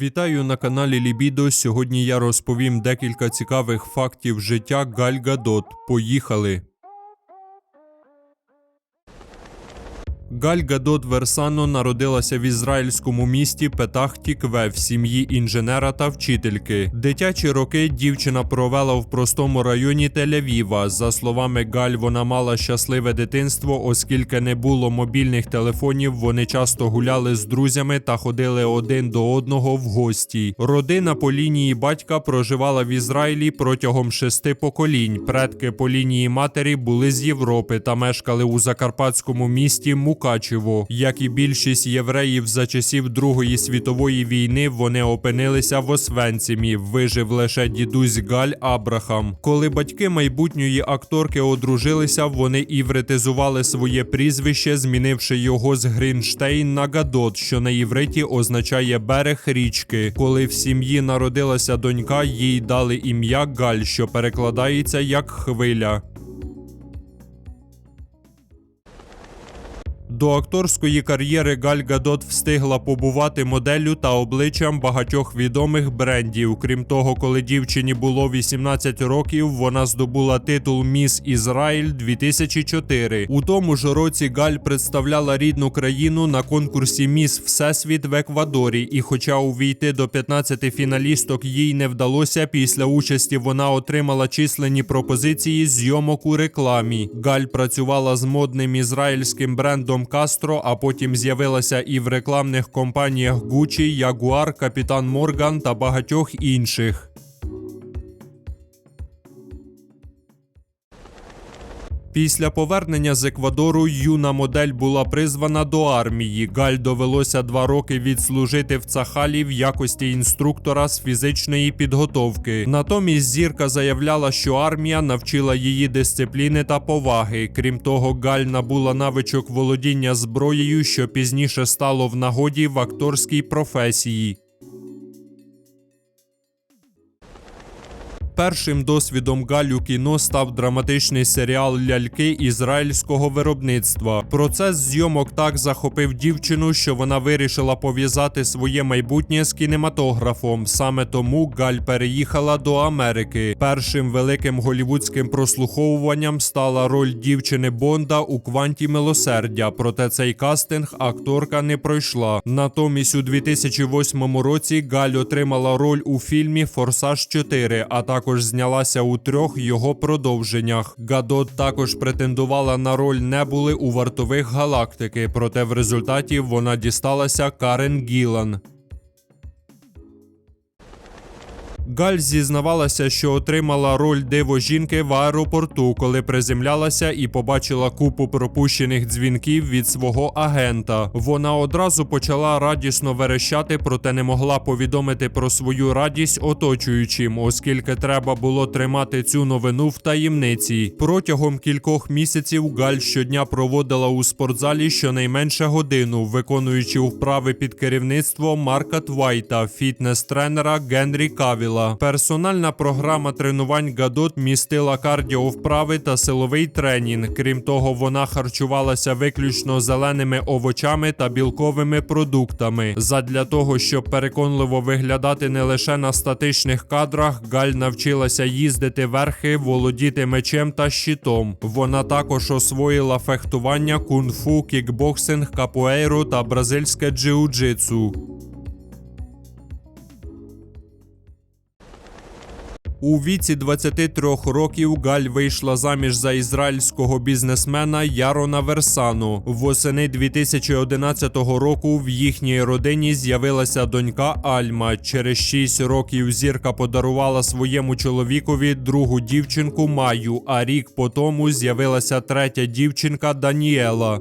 Вітаю на каналі Лібідо. Сьогодні я розповім декілька цікавих фактів життя Гальгадот. Поїхали! Галь Гадот Версано народилася в ізраїльському місті Петах Тікве в сім'ї інженера та вчительки. Дитячі роки дівчина провела в простому районі Тель-Авіва. За словами Галь, вона мала щасливе дитинство, оскільки не було мобільних телефонів. Вони часто гуляли з друзями та ходили один до одного в гості. Родина по лінії батька проживала в Ізраїлі протягом шести поколінь. Предки по лінії матері були з Європи та мешкали у закарпатському місті Мукачево. Як і більшість євреїв за часів Другої світової війни, вони опинилися в Освенцимі. Вижив лише дідусь Галь Абрахам. Коли батьки майбутньої акторки одружилися, вони івритизували своє прізвище, змінивши його з Грінштейн на Гадот, що на івриті означає берег річки. Коли в сім'ї народилася донька, їй дали ім'я Галь, що перекладається як хвиля. До акторської кар'єри Галь Гадот встигла побувати моделлю та обличчям багатьох відомих брендів. Крім того, коли дівчині було 18 років, вона здобула титул Міс Ізраїль 2004. У тому ж році Галь представляла рідну країну на конкурсі Міс Всесвіт в Еквадорі. І, хоча увійти до 15 фіналісток їй не вдалося, після участі вона отримала численні пропозиції зйомок у рекламі. Галь працювала з модним ізраїльським брендом Кастро, а потім з'явилася і в рекламних компаніях Gucci, Jaguar, Капітан Морган та багатьох інших. Після повернення з Еквадору юна модель була призвана до армії. Галь довелося два роки відслужити в Цахалі в якості інструктора з фізичної підготовки. Натомість зірка заявляла, що армія навчила її дисципліни та поваги. Крім того, Галь набула навичок володіння зброєю, що пізніше стало в нагоді в акторській професії. Першим досвідом Галю кіно став драматичний серіал Ляльки ізраїльського виробництва. Процес зйомок так захопив дівчину, що вона вирішила пов'язати своє майбутнє з кінематографом. Саме тому Галь переїхала до Америки. Першим великим голівудським прослуховуванням стала роль дівчини Бонда у кванті милосердя. Проте цей кастинг акторка не пройшла. Натомість у 2008 році Галь отримала роль у фільмі Форсаж 4, а також знялася у трьох його продовженнях. Гадот також претендувала на роль Небули у вартових галактики, проте в результаті вона дісталася Карен Гілан. Галь зізнавалася, що отримала роль диво жінки в аеропорту, коли приземлялася і побачила купу пропущених дзвінків від свого агента. Вона одразу почала радісно верещати, проте не могла повідомити про свою радість оточуючим, оскільки треба було тримати цю новину в таємниці. Протягом кількох місяців Галь щодня проводила у спортзалі щонайменше годину, виконуючи вправи під керівництвом Марка Твайта, фітнес-тренера Генрі Кавіла. Персональна програма тренувань Гадот містила кардіовправи та силовий тренінг. Крім того, вона харчувалася виключно зеленими овочами та білковими продуктами. Задля того, щоб переконливо виглядати не лише на статичних кадрах, Галь навчилася їздити верхи, володіти мечем та щитом. Вона також освоїла фехтування, кунг-фу, кікбоксинг, капуейру та бразильське джиу-джитсу. У віці 23 років Галь вийшла заміж за ізраїльського бізнесмена Ярона Версану. Восени 2011 року в їхній родині з'явилася донька Альма. Через 6 років зірка подарувала своєму чоловікові другу дівчинку Маю, а рік по тому з'явилася третя дівчинка Даніела.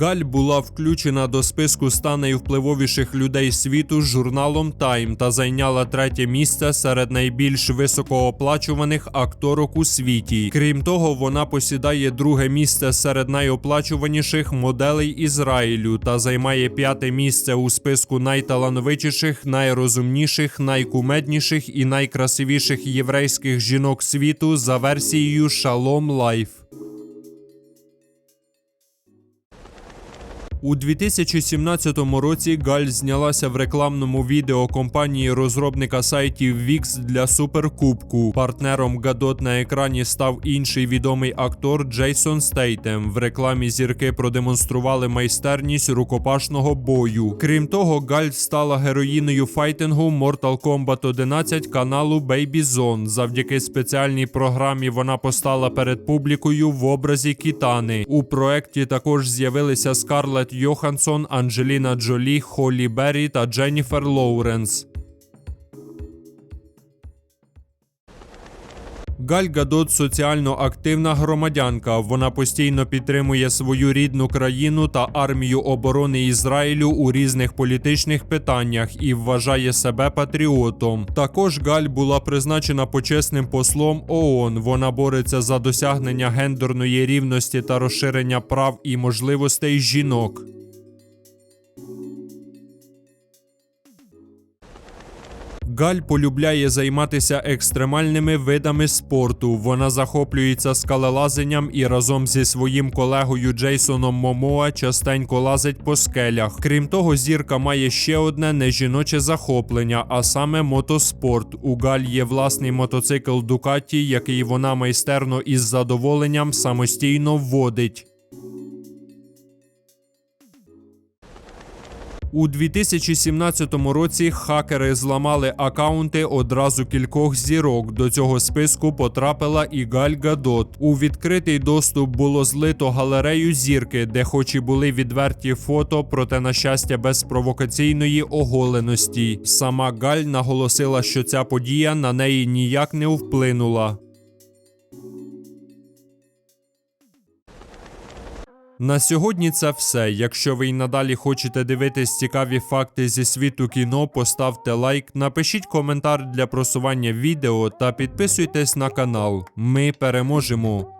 Галь була включена до списку ста найвпливовіших людей світу з журналом Time та зайняла третє місце серед найбільш високооплачуваних акторок у світі. Крім того, вона посідає друге місце серед найоплачуваніших моделей Ізраїлю та займає п'яте місце у списку найталановитіших, найрозумніших, найкумедніших і найкрасивіших єврейських жінок світу за версією Shalom Life. У 2017 році Галь знялася в рекламному відео компанії розробника сайтів Wix для Суперкубку. Партнером Гадот на екрані став інший відомий актор Джейсон Стейтем. В рекламі зірки продемонстрували майстерність рукопашного бою. Крім того, Галь стала героїною файтингу Mortal Kombat 11 каналу Baby Zone. Завдяки спеціальній програмі вона постала перед публікою в образі Кітани. У проекті також з'явилися Скарлетт Йоханссон, Анджеліна Джолі, Холлі Беррі та Дженніфер Лоуренс. Галь Гадот соціально активна громадянка. Вона постійно підтримує свою рідну країну та армію оборони Ізраїлю у різних політичних питаннях і вважає себе патріотом. Також Галь була призначена почесним послом ООН. Вона бореться за досягнення гендерної рівності та розширення прав і можливостей жінок. Галь полюбляє займатися екстремальними видами спорту. Вона захоплюється скалелазенням і разом зі своїм колегою Джейсоном Момоа частенько лазить по скелях. Крім того, зірка має ще одне нежіноче захоплення, а саме мотоспорт. У Галь є власний мотоцикл Дукаті, який вона майстерно із задоволенням самостійно вводить. У 2017 році хакери зламали акаунти одразу кількох зірок. До цього списку потрапила і Галь Гадот. У відкритий доступ було злито галерею зірки, де хоч і були відверті фото, проте на щастя без провокаційної оголеності. Сама Галь наголосила, що ця подія на неї ніяк не вплинула. На сьогодні це все. Якщо ви й надалі хочете дивитись цікаві факти зі світу кіно, поставте лайк, напишіть коментар для просування відео та підписуйтесь на канал. Ми переможемо.